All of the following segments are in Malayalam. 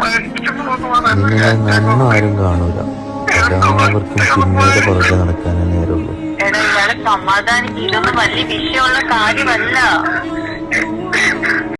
നിന്നെ നന്നും ആരും കാണൂല. എല്ലാവർക്കും പിന്നീട് പുറകെ നടക്കാനേ നേരുള്ളൂ സമാധാനിക്ക് ഇതൊന്നും വലിയ വിഷയമുള്ള കാര്യമല്ല.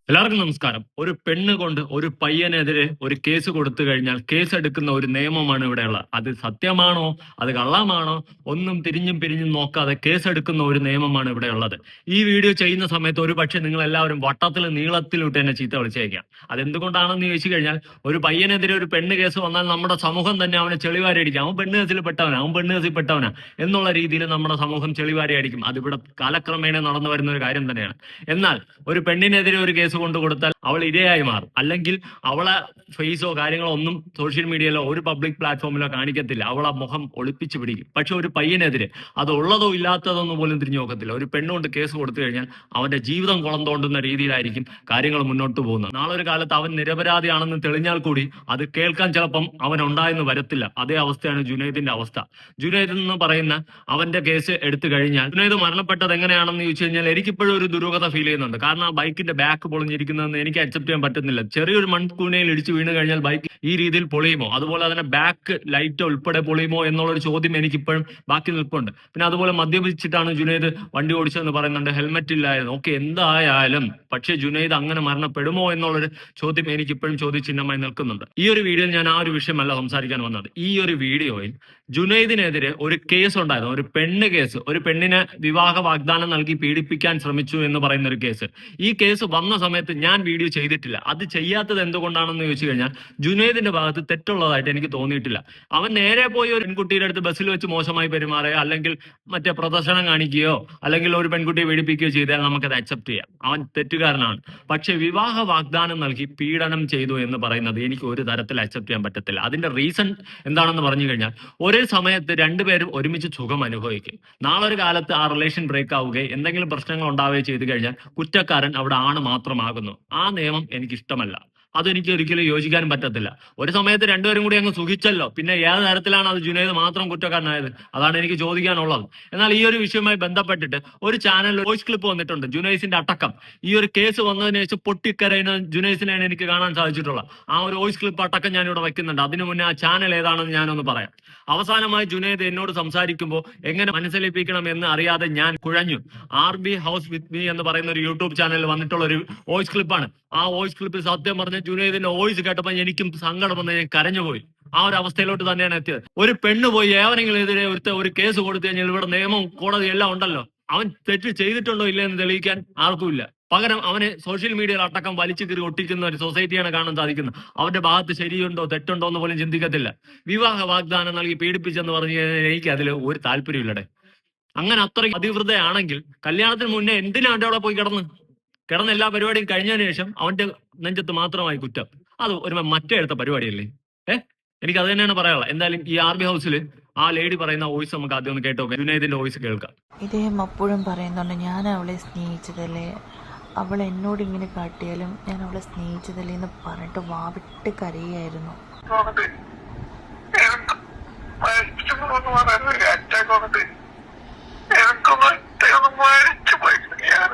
എല്ലാവർക്കും നമസ്കാരം. ഒരു പെണ്ണ് കൊണ്ട് ഒരു പയ്യനെതിരെ ഒരു കേസ് കൊടുത്തു കഴിഞ്ഞാൽ കേസ് എടുക്കുന്ന ഒരു നിയമമാണ് ഇവിടെയുള്ളത് അത് സത്യമാണോ? അത് കള്ളമാണോ? ഒന്നും തിരിഞ്ഞും പിരിഞ്ഞും നോക്കാതെ കേസ് എടുക്കുന്ന ഒരു നിയമമാണ് ഇവിടെ ഉള്ളത്. ഈ വീഡിയോ ചെയ്യുന്ന സമയത്ത് ഒരു പക്ഷേ നിങ്ങൾ എല്ലാവരും വട്ടത്തിൽ നീളത്തിലിട്ട് തന്നെ ചീത്ത വിളിച്ചേക്കാം. അതെന്തുകൊണ്ടാണെന്ന് ചോദിച്ചു കഴിഞ്ഞാൽ ഒരു പയ്യനെതിരെ ഒരു പെണ്ണ് കേസ് വന്നാൽ നമ്മുടെ സമൂഹം തന്നെ അവനെ ചെളിവാരി അടിക്കും അവൻ പെണ്ണ് കേസിൽ പെട്ടവനാ. അവൻ പെണ്ണ് കേസിൽ പെട്ടവനാ. എന്നുള്ള രീതിയിൽ നമ്മുടെ സമൂഹം ചെളിവാരി അടിക്കും അതിവിടെ കാലക്രമേണ നടന്നു വരുന്ന ഒരു കാര്യം തന്നെയാണ്. എന്നാൽ ഒരു പെണ്ണിനെതിരെ ഒരു കേസ് കൊണ്ട് കൊടുത്താൽ അവൾ ഇരയായി മാറും. അല്ലെങ്കിൽ അവളെ ഫേസോ കാര്യങ്ങളോ ഒന്നും സോഷ്യൽ മീഡിയയിലോ ഒരു പബ്ലിക് പ്ലാറ്റ്ഫോമിലോ കാണിക്കത്തില്ല. അവളെ മുഖം ഒളിപ്പിച്ച് പിടിക്കും. പക്ഷെ ഒരു പയ്യനെതിരെ അത് ഉള്ളതോ ഇല്ലാത്തതോ ഒന്നും പോലും തിരിഞ്ഞു നോക്കത്തില്ല. ഒരു പെണ്ണുകൊണ്ട് കേസ് കൊടുത്തു കഴിഞ്ഞാൽ അവന്റെ ജീവിതം കുളം തോണ്ടുന്ന രീതിയിലായിരിക്കും കാര്യങ്ങൾ മുന്നോട്ട് പോകുന്നത്. നാളെ ഒരു കാലത്ത് അവൻ നിരപരാധിയാണെന്ന് തെളിഞ്ഞാൽ കൂടി അത് കേൾക്കാൻ ചിലപ്പം അവൻ ഉണ്ടായെന്ന് വരത്തില്ല. അതേ അവസ്ഥയാണ് ജുനൈദിന്റെ അവസ്ഥ. ജുനൈദ് എന്ന് പറയുന്ന അവന്റെ കേസ് എടുത്തു കഴിഞ്ഞാൽ ജുനൈദ് മരണപ്പെട്ടത് എങ്ങനെയാണെന്ന് ചോദിച്ചു കഴിഞ്ഞാൽ എനിക്കിപ്പോഴും ഒരു ദുരൂഹത ഫീൽ ചെയ്യുന്നുണ്ട്. കാരണം ആ ബൈക്കിന്റെ ബാക്ക് പൊളിഞ്ഞിരിക്കുന്നതെന്ന് എനിക്ക് അക്സെപ്റ്റ് ചെയ്യാൻ പറ്റുന്നില്ല. ചെറിയൊരു മൺകൂനയിൽ ഇടിച്ചു വീണ് കഴിഞ്ഞാൽ ബൈക്ക് ഈ രീതിയിൽ പൊളിയുമോ? അതുപോലെ അതിന്റെ ബാക്ക് ലൈറ്റ് ഉൾപ്പെടെ പൊളിയുമോ എന്നുള്ളൊരു ചോദ്യം എനിക്ക് ഇപ്പോഴും ബാക്കി നിൽപ്പുണ്ട്. പിന്നെ അതുപോലെ മദ്യപിച്ചിട്ടാണ് ജുനൈദ് വണ്ടി ഓടിച്ചതെന്ന് പറയുന്നുണ്ട്. ഹെൽമെറ്റ് ഇല്ലായിരുന്നു. ഓക്കെ എന്തായാലും പക്ഷേ ജുനൈദ് അങ്ങനെ മരണപ്പെടുമോ എന്നുള്ളൊരു ചോദ്യം എനിക്ക് ഇപ്പോഴും ചോദ്യചിഹ്നമായി നിൽക്കുന്നുണ്ട്. ഈ ഒരു വീഡിയോയിൽ ഞാൻ ആ ഒരു വിഷയമല്ല സംസാരിക്കാൻ വന്നത്. ഈ ഒരു വീഡിയോയിൽ ജുനൈദിനെതിരെ ഒരു കേസ് ഉണ്ടായിരുന്നു ഒരു പെണ്ണ് കേസ്. ഒരു പെണ്ണിന് വിവാഹ വാഗ്ദാനം നൽകി പീഡിപ്പിക്കാൻ ശ്രമിച്ചു എന്ന് പറയുന്ന ഒരു കേസ്. ഈ കേസ് വന്ന സമയത്ത് ഞാൻ വീഡിയോ ചെയ്തിട്ടില്ല. അത് ചെയ്യാത്തത് എന്തുകൊണ്ടാണെന്ന് ചോദിച്ചു കഴിഞ്ഞാൽ ജുനൈദിന്റെ ഭാഗത്ത് തെറ്റുള്ളതായിട്ട് എനിക്ക് തോന്നിയിട്ടില്ല. അവൻ നേരെ പോയി ഒരു പെൺകുട്ടിയുടെ അടുത്ത് ബസ്സിൽ വെച്ച് മോശമായി പെരുമാറുകയോ അല്ലെങ്കിൽ മറ്റേ പ്രദർശനം കാണിക്കുകയോ അല്ലെങ്കിൽ ഒരു പെൺകുട്ടിയെ പീഡിപ്പിക്കുകയോ ചെയ്താൽ നമുക്കത് അക്സെപ്റ്റ് ചെയ്യാം. അവൻ തെറ്റുകാരനാണ്. പക്ഷെ വിവാഹ വാഗ്ദാനം നൽകി പീഡനം ചെയ്തു എന്ന് പറയുന്നത് എനിക്ക് ഒരു തരത്തിൽ അക്സെപ്റ്റ് ചെയ്യാൻ പറ്റത്തില്ല. അതിന്റെ റീസൺ എന്താണെന്ന് പറഞ്ഞു കഴിഞ്ഞാൽ ഒരേ സമയത്ത് രണ്ടുപേരും ഒരുമിച്ച് സുഖം അനുഭവിക്കും. നാളെ ഒരു കാലത്ത് ആ റിലേഷൻ ബ്രേക്ക് ആവുകയും എന്തെങ്കിലും പ്രശ്നങ്ങൾ ഉണ്ടാവുകയും ചെയ്തു കഴിഞ്ഞാൽ കുറ്റക്കാരൻ അവിടെ ആണ് മാത്രമാകുന്നു. ആ നിയമം എനിക്ക് ഇഷ്ടമല്ല അതെനിക്ക് ഒരിക്കലും യോജിക്കാനും പറ്റത്തില്ല. ഒരു സമയത്ത് രണ്ടുപേരും കൂടി അങ്ങ് സുഖിച്ചല്ലോ. പിന്നെ ഏത് തരത്തിലാണ് അത് ജുനൈദ് മാത്രം കുറ്റക്കാരനായത്? അതാണ് എനിക്ക് ചോദിക്കാനുള്ളത്. എന്നാൽ ഈ ഒരു വിഷയവുമായി ബന്ധപ്പെട്ടിട്ട് ഒരു ചാനലിൽ വോയിസ് ക്ലിപ്പ് വന്നിട്ടുണ്ട്. ജുനൈസിന്റെ അടക്കം. ഈ ഒരു കേസ് വന്നതിന് ശേഷം പൊട്ടിക്കരയുന്ന ജുനൈസിനെയാണ് എനിക്ക് കാണാൻ സാധിച്ചിട്ടുള്ളത്. ആ ഒരു വോയിസ് ക്ലിപ്പ് അടക്കം ഞാൻ ഇവിടെ വെക്കുന്നുണ്ട് അതിനു മുന്നേ ആ ചാനൽ ഏതാണെന്ന് ഞാനൊന്ന് പറയാം. അവസാനമായി ജുനൈദ് എന്നോട് സംസാരിക്കുമ്പോൾ എങ്ങനെ മനസ്സിലിപ്പിക്കണം എന്ന് അറിയാതെ ഞാൻ കുഴഞ്ഞു. R B house with me എന്ന് പറയുന്ന ഒരു യൂട്യൂബ് ചാനലിൽ വന്നിട്ടുള്ള ഒരു വോയിസ് ക്ലിപ്പാണ് ആ വോയിസ് ക്ലിപ്പിൽ സത്യം പറഞ്ഞ ജുനൈദിന്റെ വോയിസ് കേട്ടപ്പോൾ എനിക്കും സങ്കടം വന്ന് ഞാൻ കരഞ്ഞുപോയി. ആ ഒരു അവസ്ഥയിലോട്ട് തന്നെയാണ് എത്തിയത്. ഒരു പെണ്ണ് പോയി ഏവനെങ്കിലും എതിരെ ഒരുത്ത ഒരു കേസ് കൊടുത്തു കഴിഞ്ഞാൽ ഇവിടെ നിയമം കോടതി എല്ലാം ഉണ്ടല്ലോ. അവൻ തെറ്റ് ചെയ്തിട്ടുണ്ടോ ഇല്ല എന്ന് തെളിയിക്കാൻ ആർക്കുമില്ല പകരം അവനെ സോഷ്യൽ മീഡിയയിൽ അടക്കം വലിച്ചു കീറി ഒട്ടിക്കുന്ന ഒരു സൊസൈറ്റിയാണ് കാണാൻ സാധിക്കുന്നത്. അവന്റെ ഭാഗത്ത് ശരിയുണ്ടോ തെറ്റുണ്ടോ എന്ന് പോലും ചിന്തിക്കത്തില്ല. വിവാഹ വാഗ്ദാനം നൽകി പീഡിപ്പിച്ചെന്ന് പറഞ്ഞു കഴിഞ്ഞാൽ എനിക്ക് അതിൽ ഒരു താല്പര്യമില്ലടെ അങ്ങനെ അത്രയും അതിവൃതയാണെങ്കിൽ കല്യാണത്തിന് മുന്നേ എന്തിനാണ് അവിടെ പോയി കിടന്ന്? കിടന്ന എല്ലാ പരിപാടിയും കഴിഞ്ഞതിന് ശേഷം അവന്റെ നെഞ്ചത്ത് മാത്രമായി കുറ്റം. അത് ഒരു മറ്റേ എടുത്ത പരിപാടിയല്ലേ? ഏ? എനിക്ക് അത് തന്നെയാണ് പറയാനുള്ളത്. എന്തായാലും ഈ ആർ ബി ഹൗസിൽ ആ ലേഡി പറയുന്ന വോയിസ് നമുക്ക് ആദ്യം ഒന്ന് കേട്ടോ ജുനൈദിന്റെ വോയിസ് കേൾക്കാം. ഇദ്ദേഹം അപ്പോഴും പറയുന്നുണ്ട് ഞാൻ അവളെ സ്നേഹിച്ചതല്ലേ? അവൾ എന്നോട് ഇങ്ങനെ കാട്ടിയാലും ഞാൻ അവളെ സ്നേഹിച്ചതല്ലേ? എന്ന് പറഞ്ഞിട്ട് വാവിട്ട് കരയായിരുന്നു എനിക്കൊന്ന് ഒറ്റയൊന്ന് മരിച്ചു പോയി ഞാൻ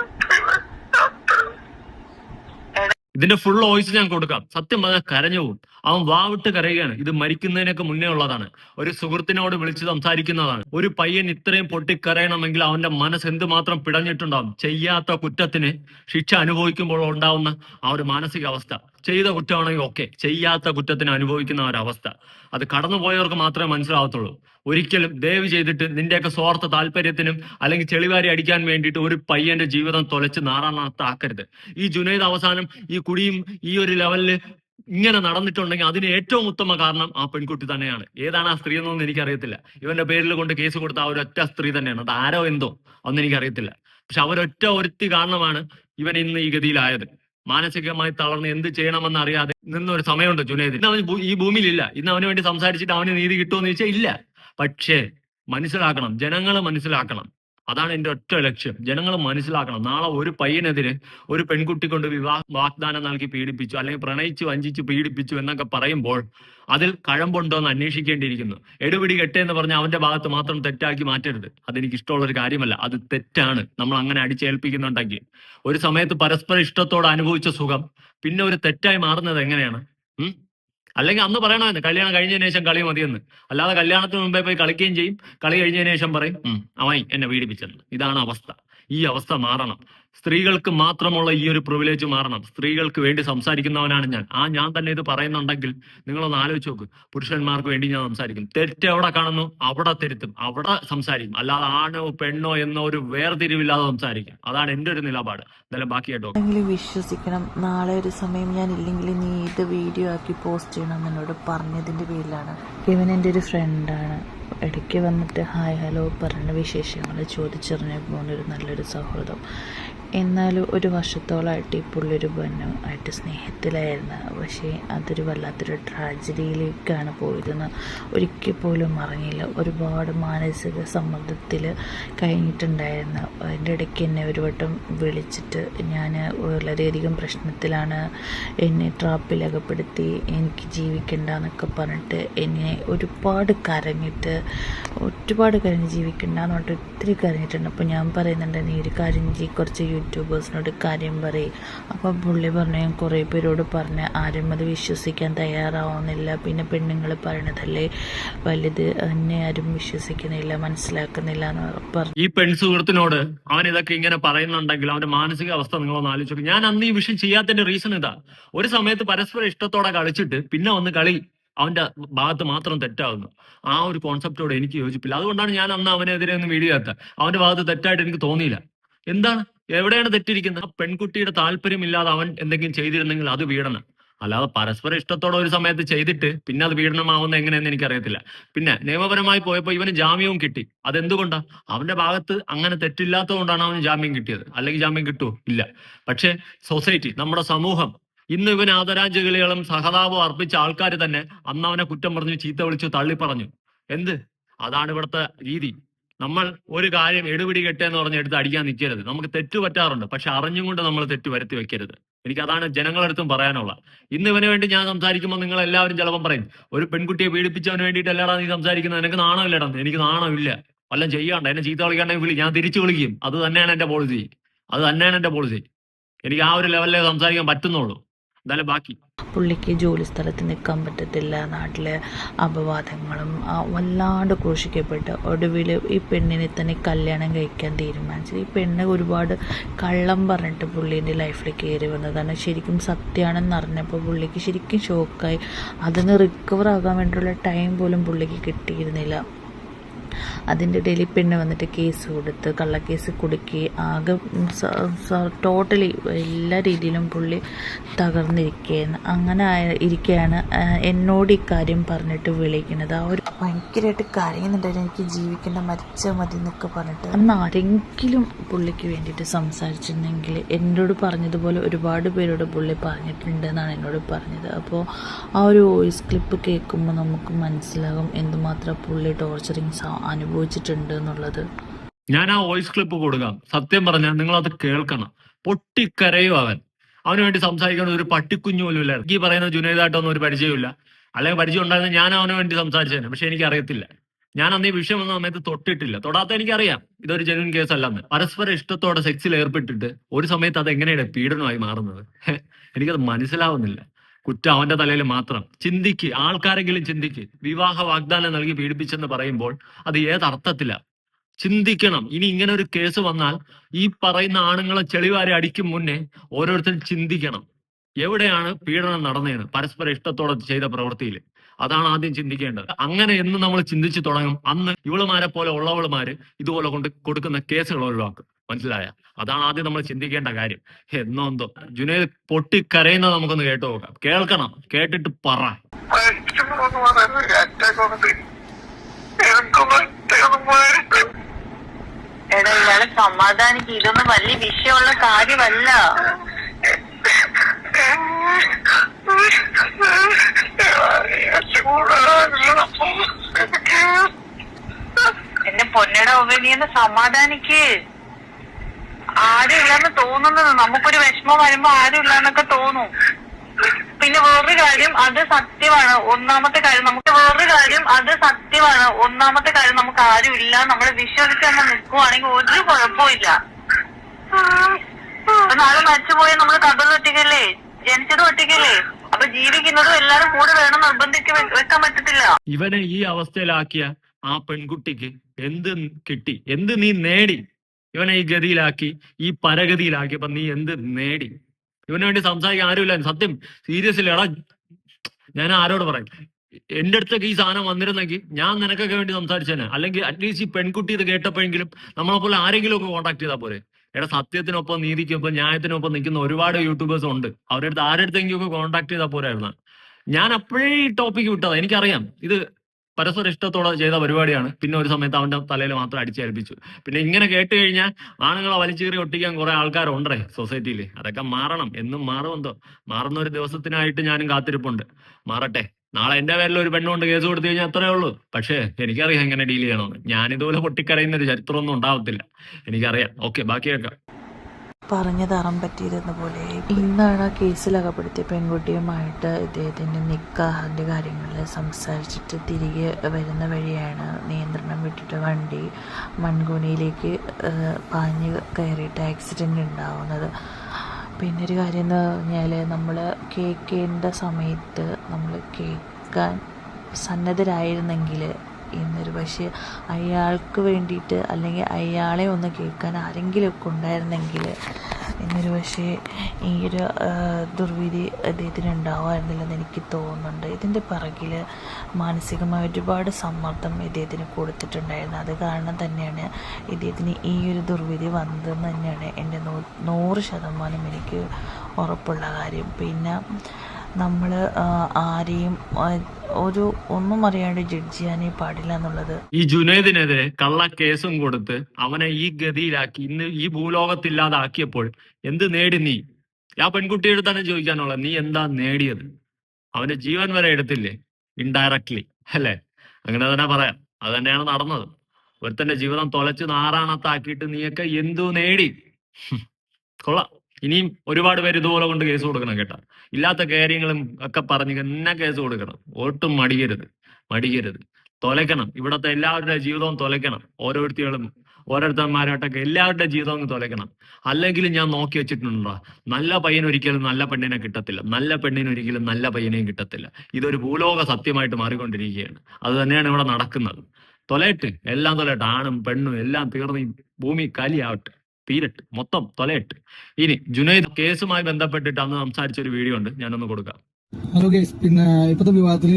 ഇതിന്റെ ഫുൾ വോയിസ് ഞാൻ കൊടുക്കാം. സത്യം പറഞ്ഞാൽ കരഞ്ഞു പോകും അവൻ വാവിട്ട് കരയുകയാണ്. ഇത് മരിക്കുന്നതിനൊക്കെ മുന്നേ ഉള്ളതാണ്. ഒരു സുഹൃത്തിനോട് വിളിച്ച് സംസാരിക്കുന്നതാണ്. ഒരു പയ്യൻ ഇത്രയും പൊട്ടിക്കരയണമെങ്കിൽ അവന്റെ മനസ്സ് എന്തുമാത്രം പിടഞ്ഞിട്ടുണ്ടാവും? ചെയ്യാത്ത കുറ്റത്തിന് ശിക്ഷ അനുഭവിക്കുമ്പോൾ ഉണ്ടാവുന്ന ആ ഒരു മാനസികാവസ്ഥ. ചെയ്ത കുറ്റമാണെങ്കിൽ ഓക്കെ ചെയ്യാത്ത കുറ്റത്തിന് അനുഭവിക്കുന്ന ഒരവസ്ഥ. ഒരു അത് കടന്നുപോയവർക്ക് മാത്രമേ മനസ്സിലാവത്തുള്ളൂ. ഒരിക്കലും ദയവ് ചെയ്തിട്ട് നിന്റെയൊക്കെ സ്വാർത്ഥ താല്പര്യത്തിനും അല്ലെങ്കിൽ ചെളിവാരി അടിക്കാൻ വേണ്ടിയിട്ട് ഒരു പയ്യന്റെ ജീവിതം തൊലച്ച് നാറാണാത്താക്കരുത് ഈ ജുനൈദ് അവസാനം ഈ കുടിയും ഈ ഒരു ലെവലിൽ ഇങ്ങനെ നടന്നിട്ടുണ്ടെങ്കിൽ അതിന് ഏറ്റവും ഉത്തമ കാരണം ആ പെൺകുട്ടി തന്നെയാണ്. ഏതാണ് ആ സ്ത്രീ എന്നൊന്നും എനിക്കറിയത്തില്ല. ഇവന്റെ പേരിൽ കൊണ്ട് കേസ് കൊടുത്ത ആ ഒരൊറ്റ സ്ത്രീ തന്നെയാണ്. അത് ആരോ എന്തോ ഒന്നും എനിക്കറിയത്തില്ല. പക്ഷെ അവരൊറ്റ ഒരുത്തി കാരണമാണ് ഇവൻ ഇന്ന് ഈ ഗതിയിലായത്. മാനസികമായി തളർന്ന് എന്ത് ചെയ്യണമെന്ന് അറിയാതെ നിന്നൊരു സമയമുണ്ട് ജുനേദ്. ഇന്ന് അവൻ ഈ ഭൂമിയിലില്ല. ഇന്ന് അവന് വേണ്ടി സംസാരിച്ചിട്ട് അവന് നീതി കിട്ടുമെന്ന് ചോദിച്ചാൽ ഇല്ല. പക്ഷേ മനസ്സിലാക്കണം. ജനങ്ങൾ മനസ്സിലാക്കണം. അതാണ് എന്റെ ഒറ്റ ലക്ഷ്യം. ജനങ്ങൾ മനസ്സിലാക്കണം. നാളെ ഒരു പയ്യനെതിരെ ഒരു പെൺകുട്ടി കൊണ്ട് വിവാഹ വാഗ്ദാനം നൽകി പീഡിപ്പിച്ചു അല്ലെങ്കിൽ പ്രണയിച്ചു വഞ്ചിച്ചു പീഡിപ്പിച്ചു എന്നൊക്കെ പറയുമ്പോൾ അതിൽ കഴമ്പുണ്ടോ എന്ന് അന്വേഷിക്കേണ്ടിയിരിക്കുന്നു. എടുപിടി കെട്ടെ എന്ന് പറഞ്ഞാൽ അവന്റെ ഭാഗത്ത് മാത്രം തെറ്റാക്കി മാറ്റരുത്. അതെനിക്ക് ഇഷ്ടമുള്ള ഒരു കാര്യമല്ല. അത് തെറ്റാണ്. നമ്മൾ അങ്ങനെ അടിച്ചേൽപ്പിക്കുന്നുണ്ടെങ്കിൽ. ഒരു സമയത്ത് പരസ്പര ഇഷ്ടത്തോടെ അനുഭവിച്ച സുഖം പിന്നെ ഒരു തെറ്റായി മാറുന്നത് എങ്ങനെയാണ്? അല്ലെങ്കിൽ അന്ന് പറയണമെന്ന് കല്യാണം കഴിഞ്ഞതിന് ശേഷം കളി മതിയെന്ന്. അല്ലാതെ കല്യാണത്തിന് മുമ്പേ പോയി കളിക്കുകയും ചെയ്യും. കളി കഴിഞ്ഞതിന് ശേഷം പറയും "ഉം, അവൻ എന്നെ പീഡിപ്പിച്ചെന്ന് ഇതാണ് അവസ്ഥ. ഈ അവസ്ഥ മാറണം. സ്ത്രീകൾക്ക് മാത്രമുള്ള ഈ ഒരു പ്രിവിലേജ് മാറണം. സ്ത്രീകൾക്ക് വേണ്ടി സംസാരിക്കുന്നവനാണ് ഞാൻ. ആ ഞാൻ തന്നെ ഇത് പറയുന്നുണ്ടെങ്കിൽ നിങ്ങളൊന്ന് ആലോചിച്ച് നോക്ക്. പുരുഷന്മാർക്ക് വേണ്ടി ഞാൻ സംസാരിക്കും. തെറ്റ് എവിടെ കാണുന്നു? അവിടെ തിരുത്തും അവിടെ സംസാരിക്കും. അല്ലാതെ ആണോ പെണ്ണോ എന്നോ ഒരു വേർതിരിവില്ലാതെ സംസാരിക്കും. അതാണ് എന്റെ ഒരു നിലപാട്. എന്തായാലും ബാക്കി കേട്ടോ വിശ്വസിക്കണം. നാളെ ഒരു സമയം ഞാൻ ഇല്ലെങ്കിൽ നീ ഇത് വീഡിയോ ആക്കി പോസ്റ്റ് ചെയ്യണം എന്നോട് പറഞ്ഞതിന്റെ പേരിലാണ്. ഇവൻ എന്റെ ഒരു ഫ്രണ്ടാണ് ഇടയ്ക്ക് വന്നിട്ട് ഹായ് ഹലോ പറഞ്ഞ വിശേഷങ്ങൾ ചോദിച്ചറിഞ്ഞ പോകുന്ന ഒരു നല്ലൊരു സൗഹൃദം. എന്നാലും ഒരു വർഷത്തോളമായിട്ട് ഈ പുള്ളിയൊരു ബന്നു ആയിട്ട് സ്നേഹത്തിലായിരുന്നു. പക്ഷേ അതൊരു വല്ലാത്തൊരു ട്രാജഡിയിലേക്കാണ് പോയതെന്ന് ഒരിക്കൽ പോലും അറിഞ്ഞില്ല. ഒരുപാട് മാനസിക സമ്മർദ്ദത്തിൽ കഴിഞ്ഞിട്ടുണ്ടായിരുന്നു. അതിന്റെ ഇടയ്ക്ക് എന്നെ ഒരു വട്ടം വിളിച്ചിട്ട് ഞാൻ വളരെയധികം പ്രശ്നത്തിലാണ്. എന്നെ ട്രാപ്പിൽ അകപ്പെടുത്തി എനിക്ക് ജീവിക്കണ്ട എന്നൊക്കെ പറഞ്ഞിട്ട് എന്നെ ഒരുപാട് കരഞ്ഞിട്ട് ഒരുപാട് കരഞ്ഞ് ജീവിക്കണ്ട എന്ന് പറഞ്ഞിട്ട് ഒത്തിരി കരഞ്ഞിട്ടുണ്ട്. അപ്പോൾ ഞാൻ പറയുന്നുണ്ട് നീ ഒരു കാര്യം കുറച്ച് യൂട്യൂബേഴ്സിനോട് കാര്യം പറയും. അപ്പോൾ പുള്ളി പറഞ്ഞു ഞാൻ കുറേ പേരോട് പറഞ്ഞ് ആരും അത് വിശ്വസിക്കാൻ തയ്യാറാവുന്നില്ല. പിന്നെ പെണ്ണുങ്ങൾ പറയണതല്ലേ വലുത് എന്നെ ആരും വിശ്വസിക്കുന്നില്ല മനസ്സിലാക്കുന്നില്ല എന്ന് പറഞ്ഞു. ഈ പെൺ സുഹൃത്തിനോട് അവൻ ഇതൊക്കെ ഇങ്ങനെ പറയുന്നുണ്ടെങ്കിൽ അവന്റെ മാനസിക അവസ്ഥ നിങ്ങളൊന്ന് ആലോചിച്ചു. ഞാൻ അന്ന് ഈ വിഷയം ചെയ്യാത്തതിന്റെ റീസൺ ഇതാ. ഒരു സമയത്ത് പരസ്പരം ഇഷ്ടത്തോടെ കളിച്ചിട്ട് പിന്നെ ഒന്ന് കളി അവന്റെ ഭാഗത്ത് മാത്രം തെറ്റാവുന്നു. ആ ഒരു കോൺസെപ്റ്റോട് എനിക്ക് യോജിപ്പില്ല. അതുകൊണ്ടാണ് ഞാൻ അന്ന് അവനെതിരെ ഒന്ന് വീഡിയോ എത്താൻ അവന്റെ ഭാഗത്ത് തെറ്റായിട്ട് എനിക്ക് തോന്നിയില്ല. എന്താണ്? എവിടെയാണ് തെറ്റിരിക്കുന്നത്? പെൺകുട്ടിയുടെ താല്പര്യമില്ലാതെ അവൻ എന്തെങ്കിലും ചെയ്തിരുന്നെങ്കിൽ അത് പീഡനം അല്ലാതെ പരസ്പര ഇഷ്ടത്തോടെ ഒരു സമയത്ത് ചെയ്തിട്ട് പിന്നെ അത് പീഡനമാവുന്ന എങ്ങനെയെന്ന് എനിക്കറിയത്തില്ല. പിന്നെ നിയമപരമായി പോയപ്പോൾ ഇവന് ജാമ്യവും കിട്ടി. അതെന്തുകൊണ്ടാ? അവന്റെ ഭാഗത്ത് അങ്ങനെ തെറ്റില്ലാത്തതുകൊണ്ടാണ് അവന് ജാമ്യം കിട്ടിയത്. അല്ലെങ്കിൽ ജാമ്യം കിട്ടുമോ ഇല്ല. പക്ഷേ സൊസൈറ്റി നമ്മുടെ സമൂഹം ഇന്ന് ഇവൻ ആദരാഞ്ജലികളും സഹതാപവും അർപ്പിച്ച ആൾക്കാർ തന്നെ അന്ന് അവനെ കുറ്റം പറഞ്ഞു ചീത്ത വിളിച്ചു തള്ളി പറഞ്ഞു എന്ത്? അതാണ് ഇവിടുത്തെ രീതി. നമ്മൾ ഒരു കാര്യം എടുപിടി കെട്ടെന്ന് പറഞ്ഞ് എടുത്ത് അടിക്കാൻ നിൽക്കരുത്. നമുക്ക് തെറ്റ് പറ്റാറുണ്ട്. പക്ഷെ അറിഞ്ഞും കൊണ്ട് നമ്മൾ തെറ്റ് വരുത്തി വെക്കരുത്. എനിക്ക് അതാണ് ജനങ്ങളടുത്തും പറയാനുള്ള ഇന്ന് ഇവന് വേണ്ടി ഞാൻ സംസാരിക്കുമ്പോൾ നിങ്ങൾ എല്ലാവരും ചിലപ്പം പറയും ഒരു പെൺകുട്ടിയെ പീഡിപ്പിച്ചവന് വേണ്ടിയിട്ട് എല്ലാടാ നീ സംസാരിക്കുന്നത്? എനിക്ക് നാണമില്ലടാ എനിക്ക് നാണമില്ല വല്ലതും ചെയ്യാണ്ട് എന്നെ ചീത്ത വിളിക്കാണ്ടെങ്കിൽ വിളി. ഞാൻ തിരിച്ചു വിളിക്കും. അത് തന്നെയാണ് എന്റെ പോളിസി അത് തന്നെയാണ് എന്റെ പോളിസി എനിക്ക് ആ ഒരു ലെവലിലേ സംസാരിക്കാൻ പറ്റുന്നുള്ളൂ. എന്തായാലും ബാക്കി. പുള്ളിക്ക് ജോലി സ്ഥലത്ത് നിൽക്കാൻ പറ്റത്തില്ല. നാട്ടിലെ അപവാദങ്ങളും വല്ലാണ്ട് ക്രൂശിക്കപ്പെട്ട് ഒടുവിൽ ഈ പെണ്ണിനെ തന്നെ കല്യാണം കഴിക്കാൻ തീരുമാനിച്ചു ഈ പെണ്ണ് ഒരുപാട് കള്ളം പറഞ്ഞിട്ട് പുള്ളീന്റെ ലൈഫിൽ കയറി വന്നതാണ്. ശരിക്കും സത്യമാണെന്ന് അറിഞ്ഞപ്പോൾ പുള്ളിക്ക് ശരിക്കും ഷോക്കായി. അതിന് റിക്കവർ ആകാൻ വേണ്ടിയുള്ള ടൈം പോലും പുള്ളിക്ക് കിട്ടിയിരുന്നില്ല. അതിന്റെ ഇടയിൽ പെണ്ണ് വന്നിട്ട് കേസ് കൊടുത്ത് കള്ളക്കേസ് കുടുക്കി ആകെ ടോട്ടലി എല്ലാ രീതിയിലും പുള്ളി തകർന്നിരിക്കുകയാണ്. അങ്ങനെ ഇരിക്കുകയാണ്. എന്നോട് ഇക്കാര്യം പറഞ്ഞിട്ട് വിളിക്കുന്നത്. ആ ഒരു ഭയങ്കരമായിട്ട് കരയുന്നുണ്ടായിരുന്നു എനിക്ക് ജീവിക്കേണ്ട മരിച്ചാൽ മതി എന്നൊക്കെ പറഞ്ഞിട്ട്. അന്ന് ആരെങ്കിലും പുള്ളിക്ക് വേണ്ടിയിട്ട് സംസാരിച്ചിരുന്നെങ്കിൽ എന്നോട് പറഞ്ഞതുപോലെ ഒരുപാട് പേരോട് പുള്ളി പറഞ്ഞിട്ടുണ്ടെന്നാണ് എന്നോട് പറഞ്ഞത്. അപ്പോൾ ആ ഒരു വോയിസ് ക്ലിപ്പ് കേൾക്കുമ്പോൾ നമുക്ക് മനസ്സിലാകും എന്തുമാത്രം പുള്ളി ടോർച്ചറിങ് അനുഭവിച്ചിട്ടുണ്ട് എന്നുള്ളത് ഞാൻ ആ വോയിസ് ക്ലിപ്പ് കൊടുക്കാം. സത്യം പറഞ്ഞാൽ നിങ്ങൾ അത് കേൾക്കണം. പൊട്ടിക്കരയും അവൻ. അവന് വേണ്ടി സംസാരിക്കാൻ ഒരു പട്ടിക്കുഞ്ഞു പോലും ഇല്ല ഈ പറയുന്ന ജുനൈദായിട്ടൊന്നും ഒരു പരിചയമില്ല അല്ലെങ്കിൽ പരിചയം ഉണ്ടായിരുന്ന ഞാൻ അവന് വേണ്ടി സംസാരിച്ചേനെ പക്ഷെ എനിക്ക് അറിയത്തില്ല. ഞാൻ അന്ന് ഈ വിഷയം വന്ന സമയത്ത് തൊട്ടിട്ടില്ല. തൊടാത്ത എനിക്കറിയാം. ഇതൊരു ജെനുവിൻ കേസ് അല്ലെന്ന്. പരസ്പര ഇഷ്ടത്തോടെ സെക്സിൽ ഏർപ്പെട്ടിട്ട് ഒരു സമയത്ത് അത് എങ്ങനെയാണ് പീഡനമായി മാറുന്നത്? എനിക്കത് മനസ്സിലാവുന്നില്ല. കുറ്റം അവന്റെ തലയിൽ മാത്രം. ചിന്തിക്ക് ആൾക്കാരെങ്കിലും ചിന്തിക്ക്. വിവാഹ വാഗ്ദാനം നൽകി പീഡിപ്പിച്ചെന്ന് പറയുമ്പോൾ അത് ഏതർത്ഥത്തില ചിന്തിക്കണം. ഇനി ഇങ്ങനെ ഒരു കേസ് വന്നാൽ ഈ പറയുന്ന ആണുങ്ങളെ ചെളിവാരി അടിക്കും മുന്നേ ഓരോരുത്തരും ചിന്തിക്കണം. എവിടെയാണ് പീഡനം നടന്നതെന്ന്? പരസ്പര ഇഷ്ടത്തോടെ ചെയ്ത പ്രവൃത്തിയിൽ അതാണ് ആദ്യം ചിന്തിക്കേണ്ടത്. അങ്ങനെ എന്ന് നമ്മൾ ചിന്തിച്ചു തുടങ്ങും അന്ന് ഇവളുമാരെ പോലെ ഉള്ളവളുമാര് ഇതുപോലെ കൊണ്ട് കൊടുക്കുന്ന കേസുകൾ ഒഴിവാക്കും. മനസ്സിലായ? അതാണ് ആദ്യം നമ്മൾ ചിന്തിക്കേണ്ട കാര്യം. എന്നോ എന്തോ. ജുനേദ് പൊട്ടിക്കരയുന്നത് നമുക്കൊന്ന് കേട്ടു നോക്കാം. കേൾക്കണം. കേട്ടിട്ട് പറ. എടാ സമാധാനിക്ക് ഇതൊന്നും വലിയ വിഷയമുള്ള കാര്യമല്ല. എന്റെ പൊന്നട ഉപനിയെന്ന് സമാധാനിക്ക്. ആരും ഇല്ലാന്ന് തോന്നുന്നത് നമുക്കൊരു വിഷമം വരുമ്പോ ആരും ഇല്ലാന്നൊക്കെ തോന്നും. പിന്നെ വേറൊരു കാര്യം അത് സത്യമാണ്. ഒന്നാമത്തെ കാര്യം നമുക്ക് വേറൊരു കാര്യം അത് സത്യമാണ്. ഒന്നാമത്തെ കാര്യം നമുക്ക് ആരും ഇല്ല നമ്മൾ വിശ്വസിച്ച് നമ്മൾ നിൽക്കുവാണെങ്കിൽ ഒരു കുഴപ്പമില്ല നാളെ മരിച്ചുപോയ നമ്മൾ കടൽ ഒറ്റയ്ക്കല്ലേ ജനിച്ചത് ഒറ്റയ്ക്കല്ലേ അപ്പൊ ജീവിക്കുന്നതും എല്ലാരും കൂടെ വേണം നിർബന്ധിക്ക് വെക്കാൻ പറ്റത്തില്ല. ഇവനെ ഈ അവസ്ഥയിലാക്കിയ ആ പെൺകുട്ടിക്ക് എന്ത് കിട്ടി? എന്ത് നീ നേടി? ഇവനെ ഈ ഗതിയിലാക്കി ഈ പരഗതിയിലാക്കിയപ്പോ നീ എന്ത് നേടി? ഇവന് വേണ്ടി സംസാരിക്കാൻ ആരുമില്ല. സത്യം സീരിയസ്ലി എടാ ഞാൻ ആരോട് പറയും? എന്റെ അടുത്തൊക്കെ ഈ സാധനം വന്നിരുന്നെങ്കിൽ ഞാൻ നിനക്കൊക്കെ വേണ്ടി സംസാരിച്ചേനെ. അല്ലെങ്കിൽ അറ്റ്ലീസ്റ്റ് ഈ പെൺകുട്ടി ഇത് കേട്ടപ്പോഴെങ്കിലും നമ്മളെ പോലെ ആരെങ്കിലും ഒക്കെ കോൺടാക്ട് ചെയ്താൽ പോരെ. എടാ സത്യത്തിനൊപ്പം നീതിക്കൊപ്പം ന്യായത്തിനൊപ്പം നിൽക്കുന്ന ഒരുപാട് യൂട്യൂബേഴ്സ് ഉണ്ട്. അവരുടെ അടുത്ത് ആരെടുത്തെങ്കിലും കോൺടാക്ട് ചെയ്താൽ പോരായിരുന്നു. ഞാൻ അപ്പോഴേ ഈ ടോപ്പിക്ക് വിട്ടത്. എനിക്കറിയാം. ഇത് പരസ്പര ഇഷ്ടത്തോടെ ചെയ്ത പരിപാടിയാണ്. പിന്നെ ഒരു സമയത്ത് അവന്റെ തലയിൽ മാത്രം അടിച്ചേൽപ്പിച്ചു. പിന്നെ ഇങ്ങനെ കേട്ട് കഴിഞ്ഞാൽ ആണുങ്ങളെ വലിച്ചേറി ഒട്ടിക്കാൻ കുറെ ആൾക്കാരുണ്ടേ സൊസൈറ്റിയിൽ അതൊക്കെ മാറണം. എന്നും മാറുമെന്തോ. മാറുന്ന ഒരു ദിവസത്തിനായിട്ട് ഞാനും കാത്തിരിപ്പുണ്ട്. മാറട്ടെ. നാളെ എന്റെ പേരിൽ ഒരു പെണ്ണുകൊണ്ട് കേസ് കൊടുത്തു കഴിഞ്ഞാൽ അത്രേ ഉള്ളൂ. പക്ഷേ എനിക്കറിയാം എങ്ങനെ ഡീൽ ചെയ്യണമെന്ന്. ഞാൻ ഇതുപോലെ പൊട്ടിക്കരയുന്ന ഒരു ചരിത്രമൊന്നും ഉണ്ടാവത്തില്ല. എനിക്കറിയാം. ഓക്കെ ബാക്കി വെക്കാം പറഞ്ഞു അറം പറ്റിയതെന്ന പോലെ ഇന്നാണ് ആ കേസിൽ അകപ്പെടുത്തിയ പെൺകുട്ടിയുമായിട്ട് ഇദ്ദേഹത്തിന്റെ നിക്കാഹിന്റെ കാര്യങ്ങളിൽ സംസാരിച്ചിട്ട് തിരികെ വരുന്ന വഴിയാണ് നിയന്ത്രണം വിട്ടിട്ട് വണ്ടി മൺകുണിയിലേക്ക് പാഞ്ഞ് കയറിയിട്ട് ആക്സിഡന്റ് ഉണ്ടാവുന്നത്. പിന്നെ ഒരു കാര്യം എന്ന് പറഞ്ഞാൽ നമ്മൾ കേൾക്കേണ്ട സമയത്ത് നമ്മൾ കേൾക്കാൻ സന്നദ്ധരായിരുന്നെങ്കിൽ ഇന്നൊരു പക്ഷേ അയാൾക്ക് വേണ്ടിയിട്ട് അല്ലെങ്കിൽ അയാളെ ഒന്ന് കേൾക്കാൻ ആരെങ്കിലുമൊക്കെ ഉണ്ടായിരുന്നെങ്കിൽ എന്നൊരു പക്ഷേ ഈ ഒരു ദുർവിധി അദ്ദേഹത്തിന് ഉണ്ടാവുമായിരുന്നില്ലെന്ന് എനിക്ക് തോന്നുന്നുണ്ട്. ഇതിന്റെ പിറകിൽ മാനസികമായ ഒരുപാട് സമ്മർദ്ദം ഇദ്ദേഹത്തിന് കൊടുത്തിട്ടുണ്ടായിരുന്നു. അത് കാരണം തന്നെയാണ് ഇദ്ദേഹത്തിന് ഈ ഒരു ദുർവിധി വന്നതെന്ന് തന്നെയാണ് എന്റെ നൂ നൂറ് ശതമാനം എനിക്ക് ഉറപ്പുള്ള കാര്യം. പിന്നെ നമ്മൾ ആരെയും ഒരു ഒന്നും അറിയാണ്ട് ജഡ്ജ് ചെയ്യാനേ പാടില്ല എന്നുള്ളത്. ഈ ജുനൈദിനെതിരെ കള്ള കേസും കൊടുത്ത് അവനെ ഈ ഗതിയിലാക്കി ഇന്ന് ഈ ഭൂലോകത്തില്ലാതാക്കിയപ്പോൾ എന്ത് നേടി നീ? ആ പെൺകുട്ടിയുടെ തന്നെ ചോദിക്കാനുള്ള നീ എന്താ നേടിയത്? അവന്റെ ജീവൻ വരെ എടുത്തില്ലേ? ഇൻഡയറക്ട്ലി അല്ലേ? അങ്ങനെ തന്നെ പറയാം. അത് തന്നെയാണ് നടന്നത്. ഒരുത്തന്റെ ജീവിതം തൊലച്ച് നാറാണത്താക്കിയിട്ട് നീയൊക്കെ എന്തു നേടി? കൊള്ളാം. ഇനിയും ഒരുപാട് പേര് ഇതുപോലെ കൊണ്ട് കേസ് കൊടുക്കണം കേട്ടാ. ഇല്ലാത്ത കാര്യങ്ങളും ഒക്കെ പറഞ്ഞ് എന്നെ കേസ് കൊടുക്കണം. ഒട്ടും മടിയരുത് മടിയരുത് തൊലയ്ക്കണം. ഇവിടത്തെ എല്ലാവരുടെ ജീവിതവും തൊലയ്ക്കണം. ഓരോരുത്തരും ഓരോരുത്തന്മാരായിട്ടൊക്കെ എല്ലാവരുടെ ജീവിതവും തൊലയ്ക്കണം. അല്ലെങ്കിൽ ഞാൻ നോക്കി വെച്ചിട്ടുണ്ടോ? നല്ല പയ്യൻ ഒരിക്കലും നല്ല പെണ്ണിനെ കിട്ടത്തില്ല. നല്ല പെണ്ണിന് ഒരിക്കലും നല്ല പയ്യനെയും കിട്ടത്തില്ല. ഇതൊരു ഭൂലോക സത്യമായിട്ട് മാറിക്കൊണ്ടിരിക്കുകയാണ്. അത് തന്നെയാണ് ഇവിടെ നടക്കുന്നത്. തൊലയിട്ട്. എല്ലാം തൊലയിട്ട്. ആണും പെണ്ണും എല്ലാം തീർന്ന് ഭൂമി കലിയാവട്ടെ. തീരട്ട് മൊത്തം തൊലയിട്ട്. ഇനി ജുനൈദ് കേസുമായി ബന്ധപ്പെട്ടിട്ട് അന്ന് സംസാരിച്ച ഒരു വീഡിയോ ഉണ്ട്. ഞാനൊന്ന് കൊടുക്കാം. ഹലോ കേസ് പിന്നെ ഇപ്പോഴത്തെ വിവാഹത്തിൽ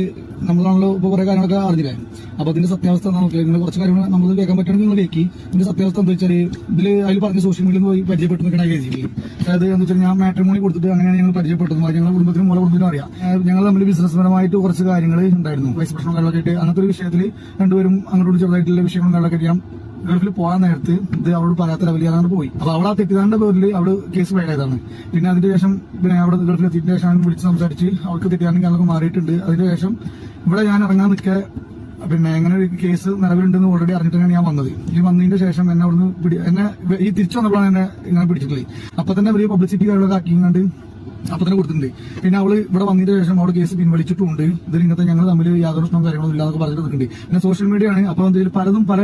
നമ്മളാണല്ലോ ഇപ്പൊ കുറെ കാര്യങ്ങളൊക്കെ അറിഞ്ഞില്ലേ? അപ്പൊ അതിന്റെ സത്യാവസ്ഥ നമുക്ക് നിങ്ങൾ കുറച്ച് കാര്യങ്ങൾ നമ്മൾ കേൾക്കാൻ പറ്റണമെന്ന് നിങ്ങൾ കേൾക്കി. ഇതിന്റെ സത്യാവസ്ഥ എന്താ വെച്ചാൽ ഇതിൽ അതിൽ പറഞ്ഞ സോഷ്യൽ മീഡിയയിൽ പോയി പരിചയപ്പെട്ടു നിൽക്കണ കേസിൽ അതായത് എന്ന് വെച്ചാൽ ഞാൻ മാട്രിമോണി കൊടുത്തിട്ട് അങ്ങനെയാണ് ഞങ്ങൾ പരിചയപ്പെട്ടത്. ഞങ്ങളുടെ കുടുംബത്തിനും മോളെ കുടുംബത്തിനും അറിയാം. ഞങ്ങൾ തമ്മിൽ ബിസിനസ് പരമായിട്ട് കുറച്ച് കാര്യങ്ങൾ ഉണ്ടായിരുന്നു. വൈസ് പ്രശ്നം കാര്യങ്ങളൊക്കെ ആയിട്ട്. അങ്ങനത്തെ ഒരു വിഷയത്തിൽ രണ്ടുപേരും അങ്ങോട്ട് ചെറുതായിട്ടുള്ള വിഷയങ്ങളും കാര്യങ്ങളൊക്കെ ഞാൻ ഗൾഫിൽ പോകാൻ നേരത്ത് ഇത് അവരോട് പറയാത്ത അതാണ് പോയി. അപ്പൊ അവിടെ ആ തെറ്റിദ്ധാരണ പേരിൽ അവിടെ കേസ് ഫയൽ ചെയ്തതാണ്. പിന്നെ അതിന്റെ ശേഷം പിന്നെ അവിടെ ഗൾഫിൽ എത്തിയതിന് ശേഷം വിളിച്ച് സംസാരിച്ച് അവൾക്ക് തെറ്റിദ്ധാരണ കാര്യങ്ങളൊക്കെ മാറിയിട്ടുണ്ട്. അതിന്റെ ശേഷം ഇവിടെ ഞാൻ ഇറങ്ങാൻ നിൽക്കെ പിന്നെ എങ്ങനെ ഒരു കേസ് നിലവിലുണ്ടെന്ന് ഓൾറെഡി അറിഞ്ഞിട്ടാണ് ഞാൻ വന്നത്. ഈ വന്നതിന്റെ ശേഷം എന്നെ അവിടുന്ന് എന്നെ ഈ തിരിച്ചു വന്നപ്പോഴാണ് എന്നെ ഇങ്ങനെ പിടിച്ചിട്ടുള്ളത്. അപ്പൊ തന്നെ വലിയ പബ്ലിസിറ്റി കാര്യങ്ങളൊക്കെ ആക്കിങ്ങാണ്ട് അപ്പൊ തന്നെ കൊടുത്തിട്ടുണ്ട്. പിന്നെ അവൾ ഇവിടെ വന്നതിന് ശേഷം അവിടെ കേസ് പിൻവലിച്ചിട്ടുണ്ട് ഇതിൽ ഇങ്ങനത്തെ ഞങ്ങൾ തമ്മിൽ യാതൊരു പ്രശ്നവും കാര്യങ്ങളും ഇല്ലാതെ പറഞ്ഞിട്ട് നിൽക്കുന്നുണ്ട്. പിന്നെ സോഷ്യൽ മീഡിയ ആണ്. അപ്പൊ ഇതിൽ പലതും പല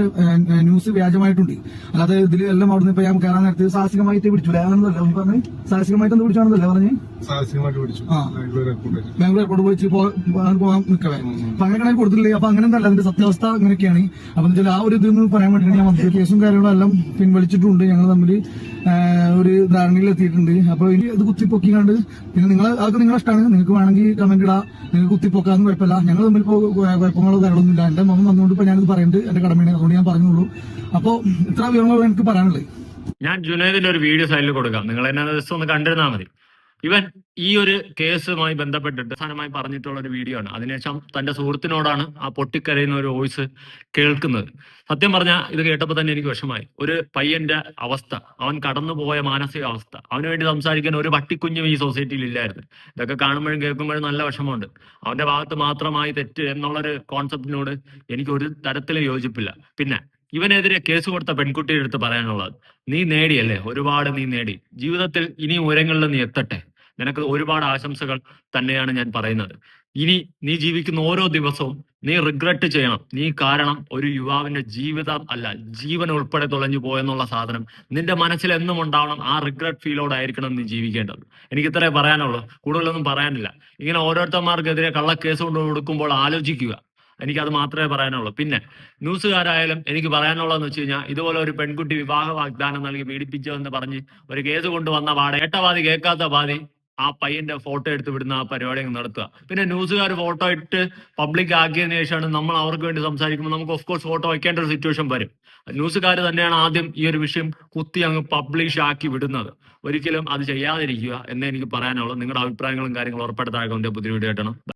ന്യൂസ് വ്യാജമായിട്ടുണ്ട്. അല്ലാതെ ഇതിൽ എല്ലാം അവിടുന്ന് ഇപ്പൊ ഞാൻ കയറാൻ നേരത്ത് സാഹസികമായിട്ട് പിടിച്ചു. ആണെന്നല്ല പറഞ്ഞു? സാഹസികമായിട്ട് എന്ത് പിടിച്ചാണെന്നല്ലേ പറഞ്ഞു? സാഹസികമായിട്ട് പിടിച്ചു. ആ. ബാംഗ്ലൂർ എയർപോർട്ട് പോയി പോകാൻ നിൽക്കവേ. അപ്പൊ അങ്ങനെ കൊടുത്തില്ലേ അപ്പൊ അങ്ങനെ എന്തല്ല അതിന്റെ സത്യാവസ്ഥ അങ്ങനെയൊക്കെയാണ് അപ്പൊ ആ ഒരു ഇതെന്ന് പറയാൻ വേണ്ടിയാണ് ഞാൻ കേസും കാര്യങ്ങളും എല്ലാം പിൻവലിച്ചിട്ടുണ്ട് ഞങ്ങൾ തമ്മിൽ ഒരു ധാരണയിൽ എത്തിയിട്ടുണ്ട് അപ്പൊ ഇനി കുത്തിപ്പൊക്കി കുത്തിപ്പൊക്കിക്കാണ്ട് പിന്നെ നിങ്ങൾ അതൊക്കെ നിങ്ങളെ ഇഷ്ടമാണ് നിങ്ങൾക്ക് വേണമെങ്കിൽ കമന്റ് ഇടാ. നിങ്ങൾക്ക് കുത്തിപ്പൊക്കാന്ന് കുഴപ്പമില്ല. ഞങ്ങൾ തമ്മിൽ ഇപ്പോൾ കുഴപ്പങ്ങളോ കാര്യങ്ങളൊന്നുമില്ല എന്റെ മമ്മ വന്നുകൊണ്ട് ഇപ്പൊ ഞാനിത് പറയുന്നത് എന്റെ കടമയാണ്. അതുകൊണ്ട് ഞാൻ പറഞ്ഞുള്ളൂ അപ്പൊ ഇത്ര വിവരങ്ങൾ എനിക്ക് പറയാനുള്ളത്. ഞാൻ ജുനൈദിന്റെ ഒരു വീഡിയോ സൈഡിൽ കൊടുക്കാം. നിങ്ങൾ എന്നെ ദിവസം ഒന്ന് കണ്ടിരുന്നാൽ മതി. ഇവൻ ഈ ഒരു കേസുമായി ബന്ധപ്പെട്ടിട്ട് അവസാനമായി പറഞ്ഞിട്ടുള്ള ഒരു വീഡിയോ ആണ്. അതിനുശേഷം തന്റെ സുഹൃത്തിനോടാണ് ആ പൊട്ടിക്കരയുന്ന ഒരു വോയിസ് കേൾക്കുന്നത്. സത്യം പറഞ്ഞാൽ ഇത് കേട്ടപ്പോൾ തന്നെ എനിക്ക് വിഷമായി ഒരു പയ്യന്റെ അവസ്ഥ അവൻ കടന്നുപോയ മാനസിക അവസ്ഥ അവന് വേണ്ടി സംസാരിക്കാൻ ഒരു പട്ടിക്കുഞ്ഞും ഈ സൊസൈറ്റിയിൽ ഇല്ലായിരുന്നു. ഇതൊക്കെ കാണുമ്പോഴും കേൾക്കുമ്പോഴും നല്ല വിഷമമുണ്ട്. അവന്റെ ഭാഗത്ത് മാത്രമായി തെറ്റ് എന്നുള്ളൊരു കോൺസെപ്റ്റിനോട് എനിക്ക് ഒരു തരത്തിലും യോജിപ്പില്ല. പിന്നെ ഇവനെതിരെ കേസ് കൊടുത്ത പെൺകുട്ടിയുടെ അടുത്ത് പറയാനുള്ളത് നീ നേടിയല്ലേ? ഒരുപാട് നീ നേടി. ജീവിതത്തിൽ ഇനി ഉയരങ്ങളിൽ നീ എത്തട്ടെ. നിനക്ക് ഒരുപാട് ആശംസകൾ തന്നെയാണ് ഞാൻ പറയുന്നത്. ഇനി നീ ജീവിക്കുന്ന ഓരോ ദിവസവും നീ റിഗ്രറ്റ് ചെയ്യണം. നീ കാരണം ഒരു യുവാവിന്റെ ജീവിതം അല്ല. ജീവൻ ഉൾപ്പെടെ തുളഞ്ഞു പോയെന്നുള്ള സാധനം നിന്റെ മനസ്സിൽ എന്നും ഉണ്ടാവണം. ആ റിഗ്രറ്റ് ഫീലോടായിരിക്കണം നീ ജീവിക്കേണ്ടത്. എനിക്ക് ഇത്രേ പറയാനുള്ളൂ. കൂടുതലൊന്നും പറയാനില്ല. ഇങ്ങനെ ഓരോരുത്തന്മാർക്കെതിരെ കള്ളക്കേസ് കൊണ്ട് കൊടുക്കുമ്പോൾ ആലോചിക്കുക. എനിക്കത് മാത്രമേ പറയാനുള്ളൂ. പിന്നെ ന്യൂസുകാരായാലും എനിക്ക് പറയാനുള്ളതെന്ന് വെച്ച് കഴിഞ്ഞാൽ ഇതുപോലെ ഒരു പെൺകുട്ടി വിവാഹ വാഗ്ദാനം നൽകി പീഡിപ്പിച്ചു എന്ന് പറഞ്ഞ് ഒരു കേസ് കൊണ്ടുവന്ന പാടെ ഏട്ടവാദി കേൾക്കാത്ത വാദി ആ പയ്യന്റെ ഫോട്ടോ എടുത്ത് വിടുന്ന ആ പരിപാടി നടത്തുക. പിന്നെ ന്യൂസുകാർ ഫോട്ടോ ഇട്ട് പബ്ലിക് ആക്കിയതിനു ശേഷമാണ് നമ്മൾ അവർക്ക് വേണ്ടി സംസാരിക്കുമ്പോൾ നമുക്ക് ഓഫ് കോഴ്സ് ഫോട്ടോ വയ്ക്കേണ്ട ഒരു സിറ്റുവേഷൻ വരും. ന്യൂസുകാർ തന്നെയാണ് ആദ്യം ഈ ഒരു വിഷയം കുത്തി അങ്ങ് പബ്ലിഷ് ആക്കി വിടുന്നത്. ഒരിക്കലും അത് ചെയ്യാതിരിക്കുക എന്നേ എനിക്ക് പറയാനുള്ളൂ. നിങ്ങളുടെ അഭിപ്രായങ്ങളും കാര്യങ്ങളും ഉറപ്പെടുത്താൻ പുതിയ വീഡിയോ ആയിട്ടാണ്